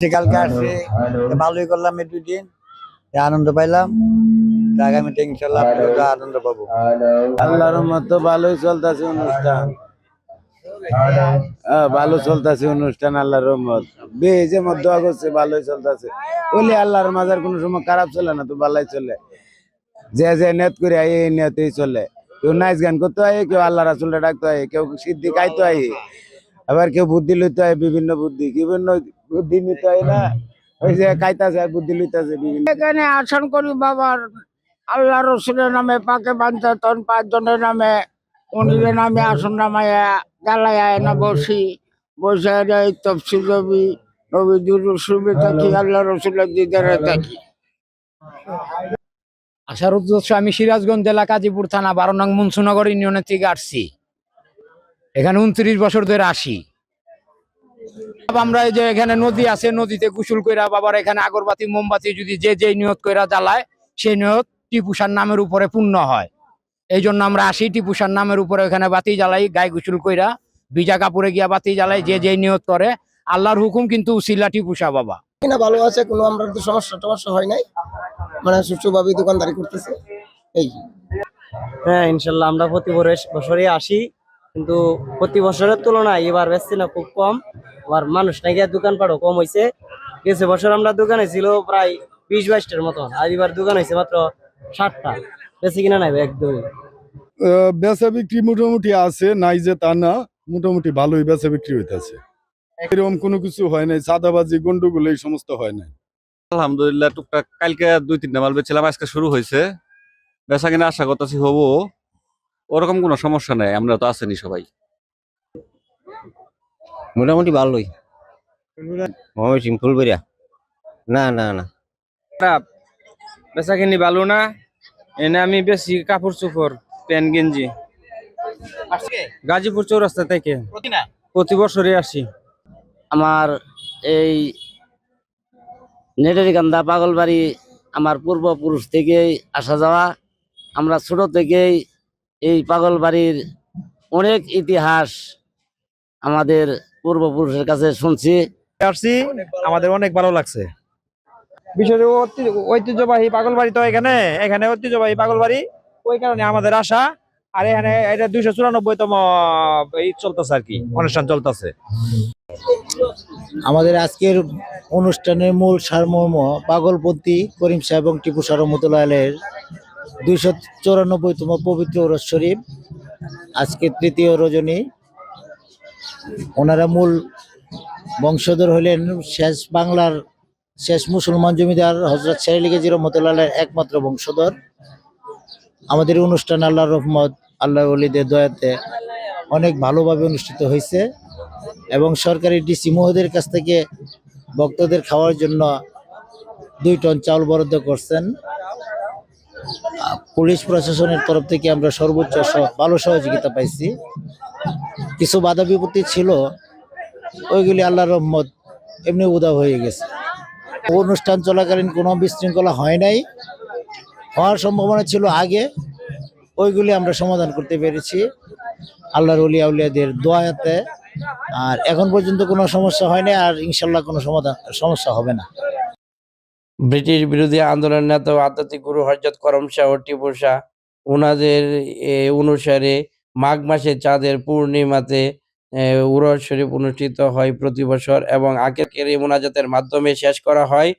কালকে আসছে ভালোই করলাম এই দুদিন আনন্দ পাইলাম। আগামীতে ইনশাল্লাহ আনন্দ পাবো। আল্লাহর মতো ভালোই চলতেছে অনুষ্ঠান। হ্যাঁ, ভালো চলতেছে অনুষ্ঠান আল্লাহর রহমত। বেজে মত দোয়া করছে ভালোই চলতেছে। বলি আল্লাহর মাজার কোনো সময় খারাপ চলে না তো ভালোই চলে। যে যে নেত করে আই এই নেতেই চলে। কেউ নাচ গান করতে হয় কেউ আল্লাহ রাসুলটা ডাকতে হয় কেউ সিদ্ধি খাইতে হয় আবার কেউ বুদ্ধি লইতে হয় বিভিন্ন বুদ্ধি। বিভিন্ন বুদ্ধি নিতে হয় না। ওই যে খাইতেছে আর বুদ্ধি লইতেছে বিভিন্ন। এখানে আসন করি বাবার আল্লাহ রসুলের নামে পাকে বাঞ্চাতন পাঁচজনের নামে উনিরের নামে আসন নামায়া জ্বালায়া না বসি। বসে এই তফসিল নবী নবী দুরুল সুবে থাকি আল্লাহ রসুলের দিদারে থাকি। আসার উদ্দেশ্য আমি সিরাজগঞ্জ জেলা কাজীপুর থানা বারো নং মুন্সুনগর ইউনিয়নের থেকে আসছি। এখানে উনত্রিশ বছর ধরে আসি। আমরা এই যে এখানে নদী আছে নদীতে গোসল কইরা বাবার এখানে আগরবাতি মোমবাতি যদি যে যে নিয়ত কইরা জ্বালায় সেই নিয়ত টিপুসার নামের উপরে পূর্ণ হয়। এই জন্য আমরা আসি টিপুসার নামের উপরে এখানে বাতি জ্বালাই গায়ে গোসল কইরা বিজা কাপড়ে গিয়া বাতি জ্বালাই যে যে নিয়ত করে আল্লাহর হুকুম কিন্তু উসিলা টিপুসা বাবা। কিনা ভালো আছে কোনো আমরা তো সমস্যা টমস্যা হয় নাই। মানে সুষ্ঠুভাবে দোকানদারি করতেছে। এই। হ্যাঁ ইনশাল্লাহ আমরা প্রতি বছর- বছরই আসি। কিন্তু প্রতি বছরের তুলনায় এবার বেশি না খুব কম। আবার মানুষ নাকি দোকানপাটও কম হয়েছে গেছে বছর আমরা দোকানে ছিল প্রায় বিশ বাইশটার মতন। আর এবার দোকান হয়েছে মাত্র ষাটটা। বেশি কিনা নাই একদমই। আহ, বেচা বিক্রি মোটামুটি আছে নাই যে তা না। মোটামুটি ভালোই বেচা বিক্রি হইতেছে। এরকম কোনো কিছু হয় নাই সাদাবাজি গন্ডগোল এই সমস্ত হয় নাই। আলহামদুলিল্লাহ টুকটাক কালকে দুই তিনটা মাল বেছিলাম আজকে শুরু হয়েছে বেচা কিনা আশা করতেছি হব। ওরকম কোনো সমস্যা নাই আমরা তো আসেনি সবাই। মোটামুটি ভালোই। ফুলবেরিয়া না না না। ভালো না এনে আমি বেশি কাপড় চোপড় প্যান্ট গেঞ্জি। গাজীপুর চৌরাস্তা থেকে। প্রতি বছরই আসি। আমার এই নেটের কান্দা পাগলবাড়ি আমার পূর্বপুরুষ থেকেই আসা যাওয়া। আমরা ছোট থেকেই এই পাগল বাড়ির অনেক ইতিহাস আমাদের পূর্বপুরুষের কাছে শুনছি। আসছি আমাদের অনেক ভালো লাগছে। বিশেষ ঐতিহ্যবাহী পাগলবাড়ি তো এখানে এখানে ঐতিহ্যবাহী পাগল বাড়ি ওই কারণে আমাদের আশা আর এখানে এটা দুইশো চুরানব্বইতম এই চলতেছে আর কি অনুষ্ঠান চলতেছে। আমাদের আজকের অনুষ্ঠানের মূল সারমর্ম পাগলপন্থী করিম সাহেব এবং টিপু সাহ রহমতুল্লাহের দুইশো চৌরানব্বইতম পবিত্র ওরস শরীফ। আজকে তৃতীয় রজনী। ওনারা মূল বংশধর হলেন শেষ বাংলার শেষ মুসলমান জমিদার হজরত শাহী গেজি রহমতুল্লাহের একমাত্র বংশধর। আমাদের অনুষ্ঠান আল্লাহ রহমত আল্লাহ অলিদের দয়াতে অনেক ভালোভাবে অনুষ্ঠিত হয়েছে এবং সরকারি ডিসি মহোদয়ের কাছ থেকে ভক্তদের খাওয়ার জন্য দুই টন চাউল বরাদ্দ করছেন। পুলিশ প্রশাসনের তরফ থেকে আমরা সর্বোচ্চ ভালো সহযোগিতা পাইছি। কিছু বাধা বিপত্তি ছিল, ওইগুলি আল্লাহ রহমত এমনি উদাও হয়ে গেছে। অনুষ্ঠান চলাকালীন কোনো বিশৃঙ্খলা হয় নাই। হওয়ার সম্ভাবনা ছিল আগে, ওইগুলি আমরা সমাধান করতে পেরেছি। আল্লাহর উলিয়া উলিয়াদের দোয়াতে। আর এখন পর্যন্ত কোনো সমস্যা হয়নি আর ইনশাল্লাহ কোনো সমাধান, সমস্যা হবে না। ব্রিটিশ বিরোধী আন্দোলন নেতা আধ্যাত্মিক গুরু হরজত করম শাহ ও টিপু শাহ ওনাদের অনুসারে মাঘ মাসে চাঁদের পূর্ণিমাতে এ, উরস শরীফ অনুষ্ঠিত হয় প্রতি বছর এবং আকের এই মোনাজাতের মাধ্যমে শেষ করা হয়।